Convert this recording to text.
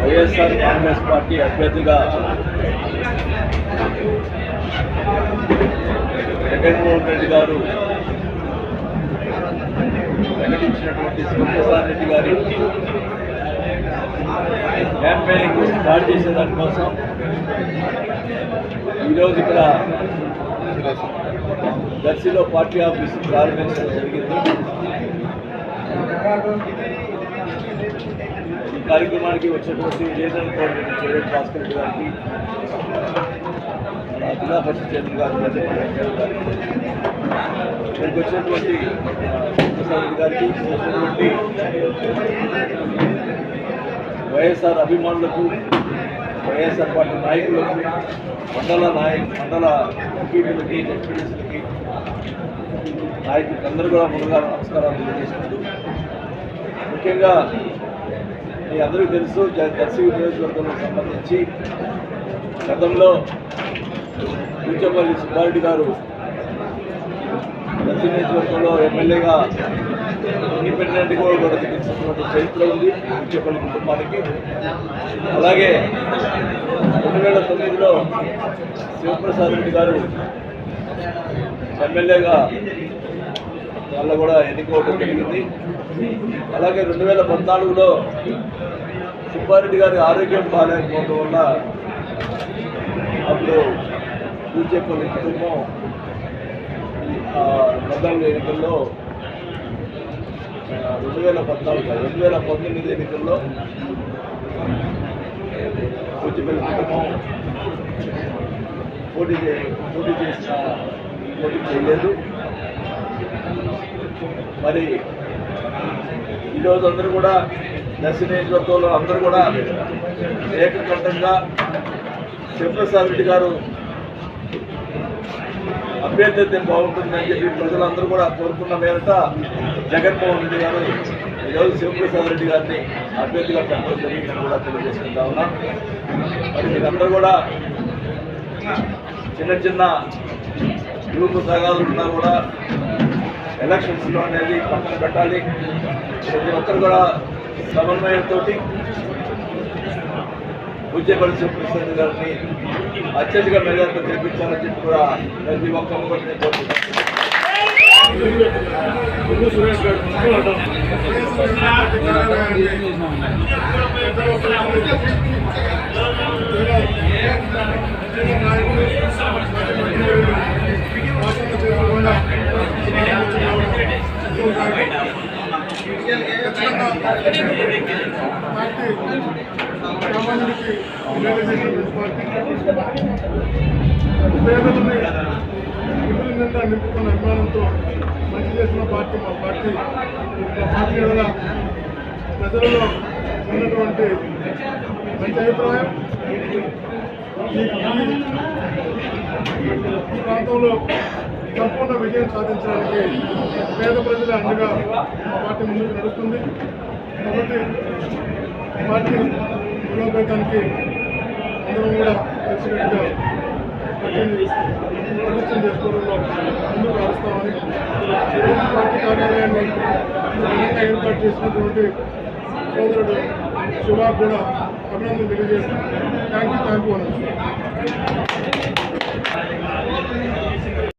YSR Congress party అభ్యర్థిగా జగన్మోహన్ రెడ్డి గారు ప్రకటించినటువంటి శివప్రసాద్ రెడ్డి గారి క్యాంపెయినింగ్ స్టార్ట్ చేసే దానికోసం ఈరోజు ఇక్కడ దర్శిలో పార్టీ ఆఫీస్ ప్రారంభించడం జరిగింది. ఈ కార్యక్రమానికి వచ్చినటువంటి రీజనల్ కోఆర్డినేటర్ చైర్మన్ భాస్కర్ గారికి మన జిల్లా పరిషత్ చైర్మన్ గారు ఇక్కడికి వచ్చినటువంటి గారికి వచ్చినటువంటి వైఎస్ఆర్ అభిమానులకు వైఎస్ఆర్ పార్టీ నాయకులకు మండల నాయక మండల ఎంపీలకి జడ్పీటీసీలకి నాయకులకు అందరూ కూడా ముందుగా నమస్కారాలు తెలియజేస్తున్నారు ముఖ్యంగా మీ అందరికీ తెలుసు జ- దర్శి సంబంధించి గతంలో కూచపల్లి సుబ్బారెడ్డి గారు దర్శి నియోజకవర్గంలో ఎమ్మెల్యేగా ఇండిపెండెంట్ కూడా గెలిచినటువంటి చరిత్ర ఉంది చెప్పని కుటుంబానికి. అలాగే రెండు వేల తొమ్మిదిలో శివప్రసాద్ రెడ్డి గారు ఎమ్మెల్యేగా వాళ్ళ కూడా ఎన్నుకోవడం జరిగింది. అలాగే రెండు వేల పద్నాలుగులో సుబ్బారెడ్డి గారి ఆరోగ్యం బాగాలేకపోవడం వల్ల అప్పుడు బీజేపీ కుటుంబం ఆ, ఎన్నికల్లో రెండు వేల పద్నాలుగు రెండు వేల పంతొమ్మిది ఎన్నికల్లో కూచిపల్లి కుటుంబం పోటీ చే పోటీ చేసిన పోటీ చేయలేదు. మరి ఈరోజు అందరూ కూడా దర్శి నియోజకవర్గంలో అందరూ కూడా ఏకకంఠంగా శివప్రసాద్ రెడ్డి గారు అభ్యర్థి బాగుంటుందని చెప్పి ప్రజలందరూ కూడా కోరుకున్న మేరట జగన్మోహన్ రెడ్డి గారు ఈరోజు శివప్రసాద్ రెడ్డి గారిని అభ్యర్థిగా పెట్టడం జరిగిందని కూడా తెలియజేసుకుంటా ఉన్నా. మరి మీరందరూ కూడా చిన్న చిన్న గ్రూపు సగాలు ఉన్నా కూడా ఎలక్షన్స్లో అనేది పక్కన పెట్టాలి. ప్రతి ఒక్కరు కూడా సమన్వయంతో పూజ్యపల్లి సుప్రసాద్ గారిని అత్యధిక మెజార్టీ తెప్పించాలని చెప్పి కూడా ప్రతి ఒక్కరు కూడా నేను కోరుతున్నాను సామాన్యుడికి పార్టీ పేదలని ఇంటి నింపుకున్న అభిమానంతో మంచి చేసిన పార్టీ మా పార్టీ మా పార్టీ వల్ల ప్రజలలో ఉన్నటువంటి మంచి అభిప్రాయం ఈ ఈ ప్రాంతంలో సంపూర్ణ విజయం సాధించడానికి పేద ప్రజల అండగా మా పార్టీ ముందుకు నడుస్తుంది కాబట్టి పార్టీ బలోపేతానికి అందరం కూడా కలిసికట్టుగా ప్రదర్శన చేసుకోవడంలో ముందుకు నడుస్తామని ఈరోజు పార్టీ కార్యాలయాన్ని ఘనంగా ఏర్పాటు చేసినటువంటి సోదరుడు శివ కూడా అభినందన తెలియజేస్తాం థ్యాంక్ యూ థ్యాంక్ యూ